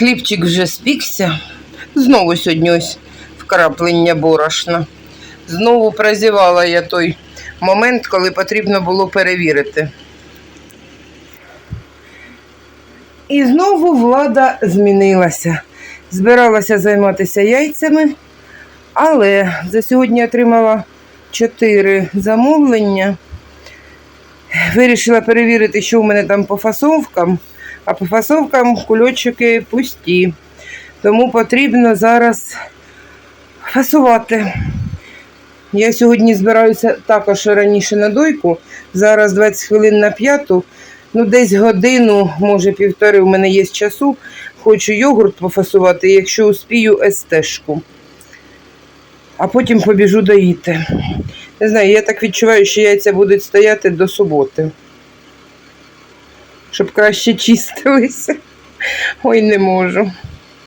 Хлібчик вже спікся. Знову сьогодні ось вкраплення борошна. Знову прозівала я той момент, коли потрібно було перевірити. І знову влада змінилася. Збиралася займатися яйцями, але за сьогодні отримала 4 замовлення. Вирішила перевірити, що в мене там по фасовкам, а по фасовкам кульочки пусті. Тому потрібно зараз фасувати. Я сьогодні збираюся також раніше на дойку. Зараз 20 хвилин на п'яту. Ну, десь годину, може півтори у мене є часу. Хочу йогурт пофасувати, якщо успію естешку. А потім побіжу доїти. Не знаю, я так відчуваю, що яйця будуть стояти до суботи. Щоб краще чистилися. Ой, не можу.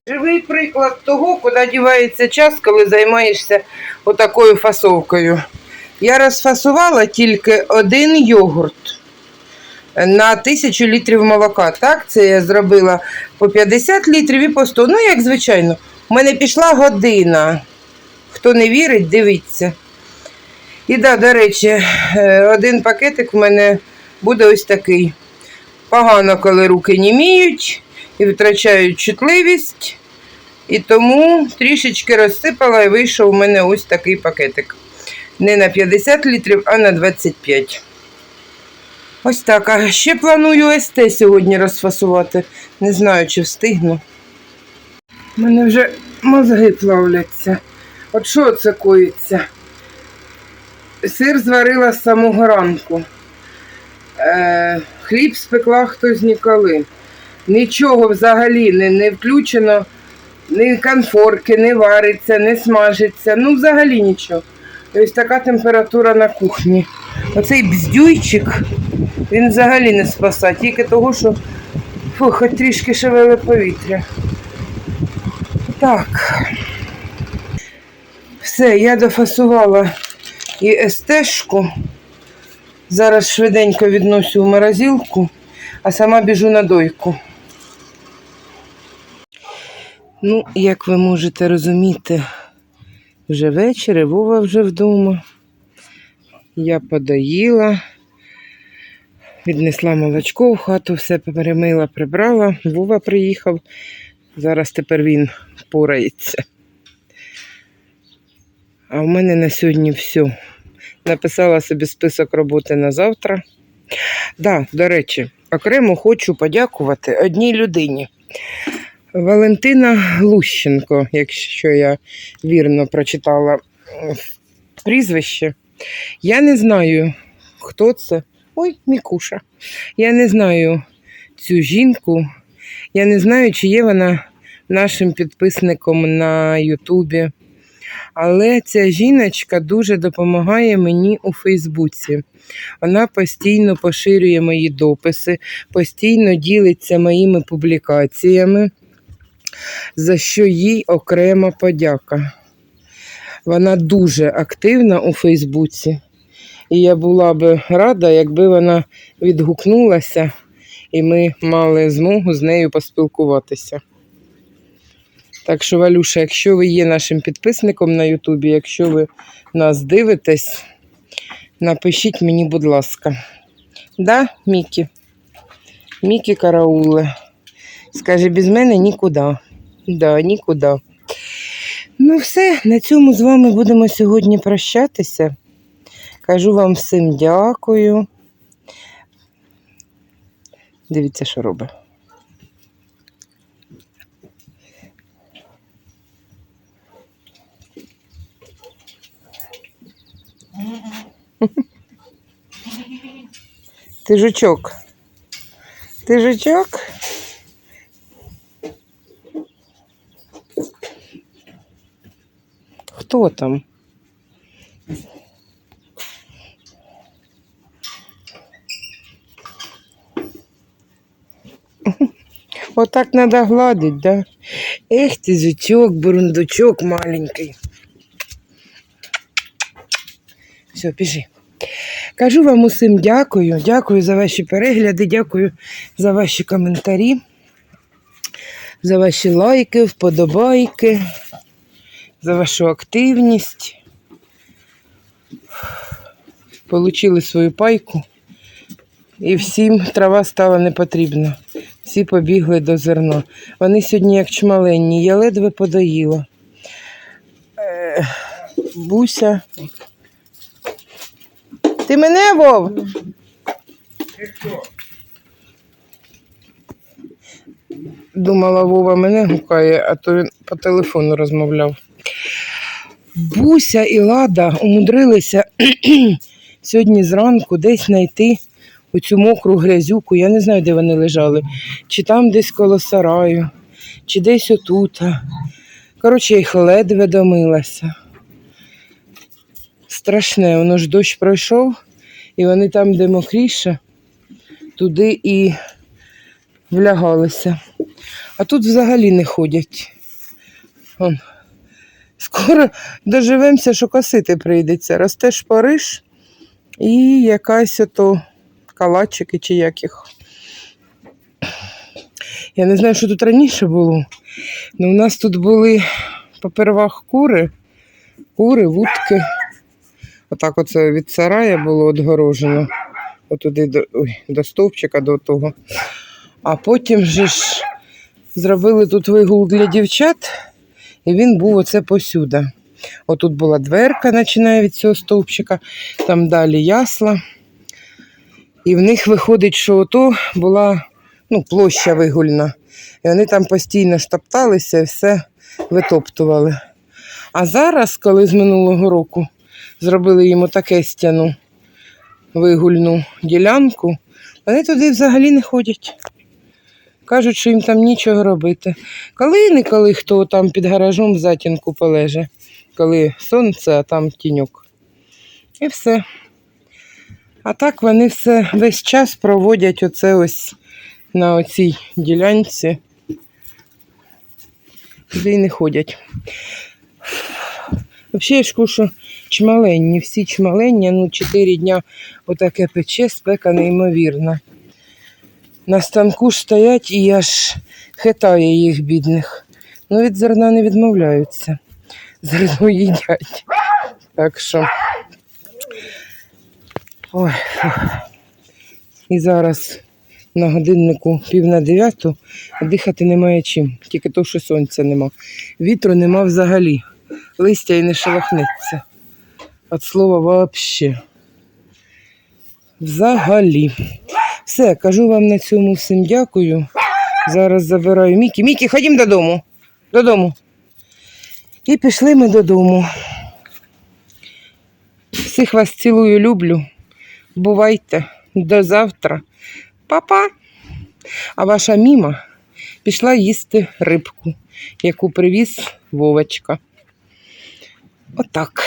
Живий приклад того, куди дівається час, коли займаєшся отакою фасовкою. Я розфасувала тільки один йогурт на тисячу літрів молока. Так, це я зробила по 50 літрів і по 100. Ну, як звичайно, у мене пішла година. Хто не вірить, дивіться. І да, до речі, е, один пакетик в мене буде ось такий. Погано, коли руки німіють і втрачають чутливість. І тому трішечки розсипала і вийшов у мене ось такий пакетик. Не на 50 літрів, а на 25. Ось так. А ще планую СТ сьогодні розфасувати. Не знаю, чи встигну. У мене вже мозги плавляться. От що це коїться? Сир зварила з самого ранку. Е, хліб спекла хтось ніколи. Нічого взагалі не, не включено, ні конфорки, не вариться, не смажиться. Ну, взагалі нічого. Ось така температура на кухні. Оцей бздюйчик, він взагалі не спасає, тільки того, що фу, хоч трішки шевеле повітря. Так. Все, я дофасувала і естешку. Зараз швиденько відносю в морозилку, а сама біжу на дойку. Ну, як ви можете розуміти, вже вечір, Вова вже вдома. Я подоїла, віднесла молочко в хату, все перемила, прибрала. Вова приїхав. Зараз тепер він порається. А в мене на сьогодні все. Написала собі список роботи на завтра. Да, до речі, окремо хочу подякувати одній людині. Валентина Лущенко, якщо я вірно прочитала прізвище. Я не знаю, хто це. Ой, Мікуша. Я не знаю цю жінку. Я не знаю, чи є вона нашим підписником на Ютубі. Але ця жіночка дуже допомагає мені у Фейсбуці. Вона постійно поширює мої дописи, постійно ділиться моїми публікаціями, за що їй окрема подяка. Вона дуже активна у Фейсбуці. І я була би рада, якби вона відгукнулася і ми мали змогу з нею поспілкуватися. Так що, Валюша, якщо ви є нашим підписником на Ютубі, якщо ви нас дивитесь, напишіть мені, будь ласка. Да, Мікі? Мікі Карауле. Скаже, без мене нікуди. Да, нікуди. Ну, все, на цьому з вами будемо сьогодні прощатися. Кажу вам всім дякую. Дивіться, що робить. Ти жучок. Ти жучок? Хто там? Отак треба гладити, да? Ех ти, зючок, бурундучок маленький. Все, піши. Кажу вам усім дякую. Дякую за ваші перегляди, дякую за ваші коментарі, за ваші лайки, вподобайки, за вашу активність. Получили свою пайку. І всім трава стала не потрібна. Всі побігли до зерна. Вони сьогодні як чмаленні, я ледве подоїла. Е, Буся. Ти мене, Вов? Думала, Вова мене гукає, а то він по телефону розмовляв. Буся і Лада умудрилися сьогодні зранку десь знайти оцю мокру грязюку. Я не знаю, де вони лежали. Чи там десь коло сараю, чи десь отут. Коротше, я їх ледве домилася. Страшне, воно ж дощ пройшов, і вони там, де мокріше, туди і влягалися. А тут взагалі не ходять. Вон. Скоро доживемося, що косити прийдеться. Росте шпариш і якась ото калачики чи як їх. Я не знаю, що тут раніше було. але у нас тут були попервах кури, кури, вудки. Отак оце від сарая було відгорожено. Отуди до, ой, до стовпчика до того. А потім же ж зробили тут вигул для дівчат, і він був оце посюди. Отут була дверка, починає від цього стовпчика, там далі ясла. І в них виходить, що ото була ну, площа вигульна. І вони там постійно штопталися і все витоптували. А зараз, коли з минулого року зробили їм отаке стяну вигульну ділянку, вони туди взагалі не ходять. Кажуть, що їм там нічого робити. Коли ніколи хто там під гаражом в затінку полеже, коли сонце, а там тіньок. І все. А так вони все весь час проводять оце ось на оцій ділянці. Туди й не ходять. Взагалі, я ж що чмаленні, всі чмаленні, ну 4 дня отаке пече, спека неймовірна. На станку ж стоять і аж хитає їх бідних. Ну від зерна не відмовляються. Зерно їдять. Так що. Ой. І зараз на годиннику пів на дев'яту дихати немає чим. Тільки то, що сонця нема. Вітру нема взагалі. Листя і не шелохнеться. От слова вообще. Взагалі. Все, кажу вам на цьому всім дякую. Зараз забираю Мікі. Мікі, ходім додому. Додому. І пішли ми додому. Всіх вас цілую, люблю. Бувайте до завтра. Па-па. А ваша міма пішла їсти рибку, яку привіз Вовочка. Отак.